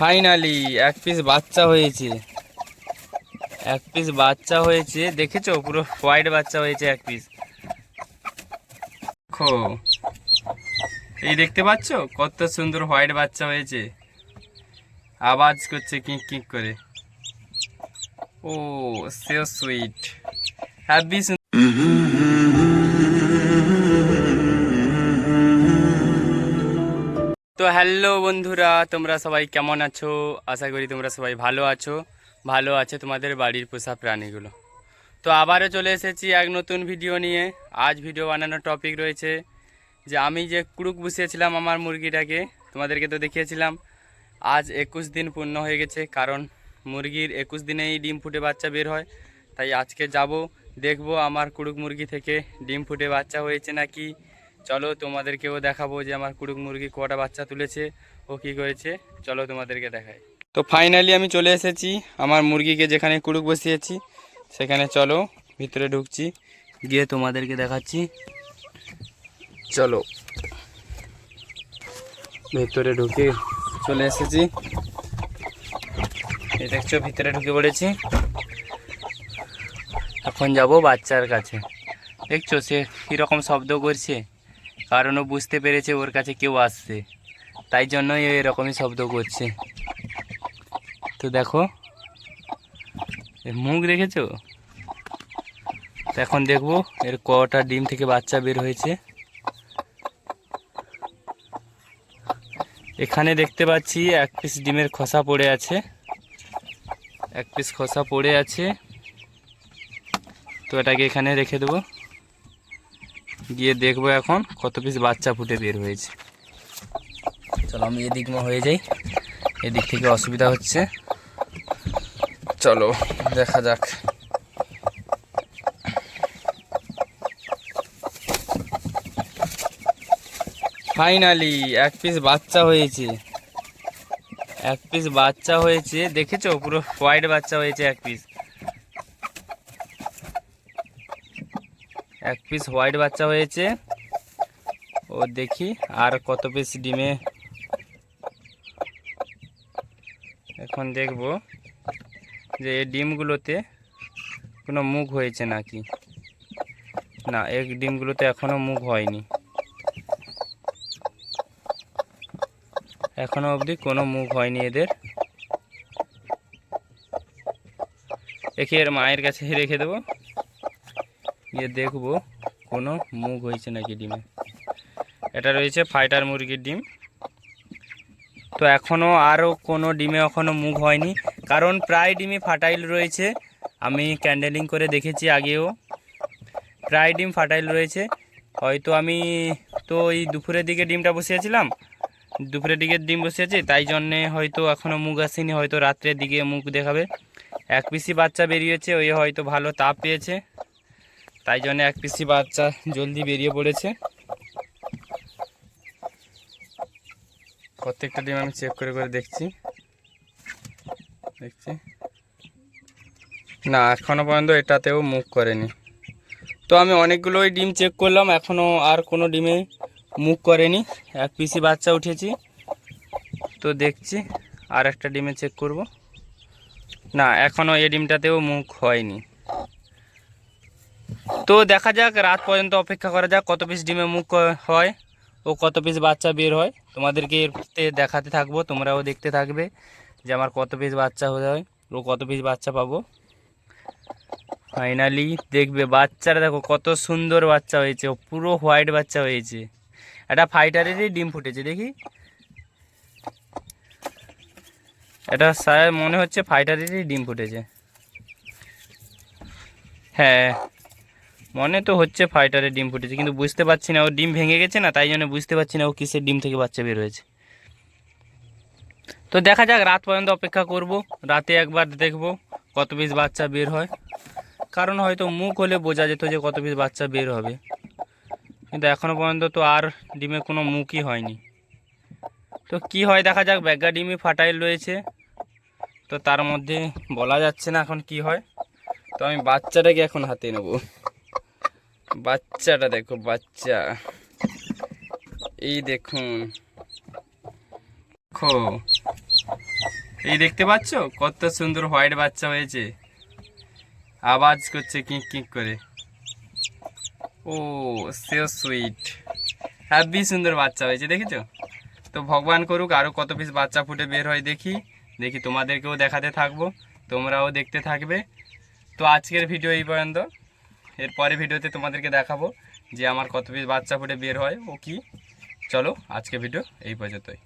Finally এক piece বাচ্চা হয়েছে। এক পিস বাচ্চা হয়েছে, দেখেছ? পুরো হোয়াইট বাচ্চা হয়েছে এক পিস দেখো, এই দেখতে পাচ্ছো? কত সুন্দর হোয়াইট বাচ্চা হয়েছে। আওয়াজ করছে কিক কিক করে। ও সে সুইট হ্যাপি হ্যালো বন্ধুরা, তোমরা সবাই কেমন আছো? আশা করি তোমরা সবাই ভালো আছো। ভালো আছে তোমাদের বাড়ির পোষা প্রাণীগুলো। তো আবারও চলে এসেছি এক নতুন ভিডিও নিয়ে। আজ ভিডিও বানানোর টপিক রয়েছে যে আমি যে কুড়ুক বসিয়েছিলাম আমার মুরগিটাকে, তোমাদেরকে তো দেখিয়েছিলাম, আজ একুশ দিন পূর্ণ হয়ে গেছে, কারণ মুরগির একুশ দিনেই ডিম ফুটে বাচ্চা বের হয়। তাই আজকে যাব, দেখব আমার কুড়ুক মুরগি থেকে ডিম ফুটে বাচ্চা হয়েছে নাকি। চলো তোমাদেরকেও দেখাবো যে আমার কুড়ুক মুরগি কটা বাচ্চা তুলেছে, ও কী করেছে। চলো তোমাদেরকে দেখাই। তো ফাইনালি আমি চলে এসেছি আমার মুরগিকে যেখানে কুড়ুক বসিয়েছি, সেখানে চলো ভিতরে ঢুকছি, গিয়ে তোমাদেরকে দেখাচ্ছি। চলো। ভিতরে ঢুকে চলে এসেছি। দেখছ, ভিতরে ঢুকে পড়েছি। এখন যাব বাচ্চার কাছে। দেখছ, সে কীরকম শব্দ করছে? কারণ ও বুঝতে পেরেছে ওর কাছে কেউ আসছে। তাই জন্যই এরকমই শব্দ করছে। তো দেখো মুখ দেখেছ? এখন দেখব এর কটা ডিম থেকে বাচ্চা বের হয়েছে। এখানে দেখতে পাচ্ছি এক পিস ডিমের খোসা পড়ে আছে। এক পিস খোসা পড়ে আছে। তো এটাকে এখানে রেখে দেবো। গিয়ে দেখব এখন কত পিস বাচ্চা ফুটে বের হয়েছে। চলো আমি এদিক হয়ে যাই। এদিক থেকে অসুবিধা হচ্ছে। চলো, দেখা যাক। ফাইনালি এক পিস বাচ্চা হয়েছে। এক পিস বাচ্চা হয়েছে, দেখেছ? পুরো হোয়াইট বাচ্চা হয়েছে এক পিস এক পিস হোয়াইট বাচ্চা হয়েছে। ও দেখি আর কত পিস ডিমে। এখন দেখব যে এই ডিমগুলোতে কোনো মুখ হয়েছে নাকি? না, এই ডিমগুলোতে এখনও মুখ হয়নি। এখনও অবধি কোনো মুখ হয়নি এদের। একে এর মায়ের কাছে রেখে দেবো। গিয়ে দেখব, কোনো মুখ হয়েছে নাকি ডিমে। এটা রয়েছে ফাইটার মুরগির ডিম। তো এখনও আরও কোনো ডিমে এখনও মুখ হয়নি, কারণ প্রায় ডিমই ফাটাইল রয়েছে। আমি ক্যান্ডেলিং করে দেখেছি আগেও। প্রায় ডিম ফাটাইল রয়েছে। হয়তো আমি তো ওই দুপুরের দিকে ডিমটা বসিয়েছিলাম। দুপুরের দিকে ডিম বসিয়েছি, তাই জন্যে হয়তো এখনও মুখ আসেনি, হয়তো রাত্রের দিকে মুখ দেখাবে। এক পিসি বাচ্চা বেরিয়েছে, ওই হয়তো ভালো তাপ পেয়েছে। তাই জন্য এক পিসি বাচ্চা জলদি বেরিয়ে পড়েছে। প্রত্যেকটা ডিম আমি চেক করে করে দেখছি। দেখছি। না এখনও পর্যন্ত এটাতেও মুখ করেনি। তো আমি অনেকগুলোই ডিম চেক করলাম এখনও আর কোনো ডিমে মুখ করেনি। এক পিসি বাচ্চা উঠেছি। তো দেখছি, আর একটা ডিমে চেক করব। না এখনও এই ডিমটাতেও মুখ হয়নি। তো দেখা যাক, রাত পর্যন্ত অপেক্ষা করা যাক কত পিস ডিমে মুখ হয় ও কত পিস বাচ্চা বের হয়। তোমাদেরকে এরতে দেখাতে থাকব, তোমরাও দেখতে থাকবে যে আমার কত পিস বাচ্চা হয়ে হয় ও কত পিস বাচ্চা পাবো। ফাইনালি দেখবে বাচ্চারা দেখো কত সুন্দর বাচ্চা হয়েছে পুরো হোয়াইট বাচ্চা হয়েছে। এটা ফাইটারেরই ডিম ফুটেছে, দেখি। এটা স্যার মনে হচ্ছে ফাইটারেরই ডিম ফুটেছে। হ্যাঁ মনে তো হচ্ছে ফাইটারের ডিম ফুটেছে, কিন্তু বুঝতে পারছি না, ও ডিম ভেঙে গেছে না, তাই জন্য বুঝতে পারছি না ও কিসের ডিম থেকে বাচ্চা বের হয়েছে। তো দেখা যাক, রাত পর্যন্ত অপেক্ষা করব, রাতে একবার দেখব কত পিস বাচ্চা বের হয়। কারণ হয়তো মুখ হলে বোঝা যেত যে কত পিস বাচ্চা বের হবে। কিন্তু এখনও পর্যন্ত তো আর ডিমে কোনো মুখই হয়নি। তো কি হয় দেখা যাক, ব্যাগা ডিমই ফাটাইল রয়েছে। তো তার মধ্যে বলা যাচ্ছে না এখন কি হয়। তো আমি বাচ্চাটাকে এখন হাতে নেব। বাচ্চাটা দেখো, বাচ্চা। এই দেখুন। দেখো। এই দেখতে পাচ্ছ? কত সুন্দর হোয়াইট বাচ্চা হয়েছে। আওয়াজ করছে কিক কিক করে। ও সে সুইট হ্যাভি সুন্দর বাচ্চা হয়েছে, দেখেছ? তো ভগবান করুক আরও কত পিস বাচ্চা ফুটে বের হয় দেখি। দেখি তোমাদেরকেও দেখাতে থাকব, তোমরাও দেখতে থাকবে। তো আজকের ভিডিও এই পর্যন্ত। এর পরে ভিডিওতে তোমাদেরকে দেখাবো যে আমার কত পিস বাচ্চা ফুটে বের হয়, ও কি। চলো আজকে ভিডিও এই পর্যন্তই।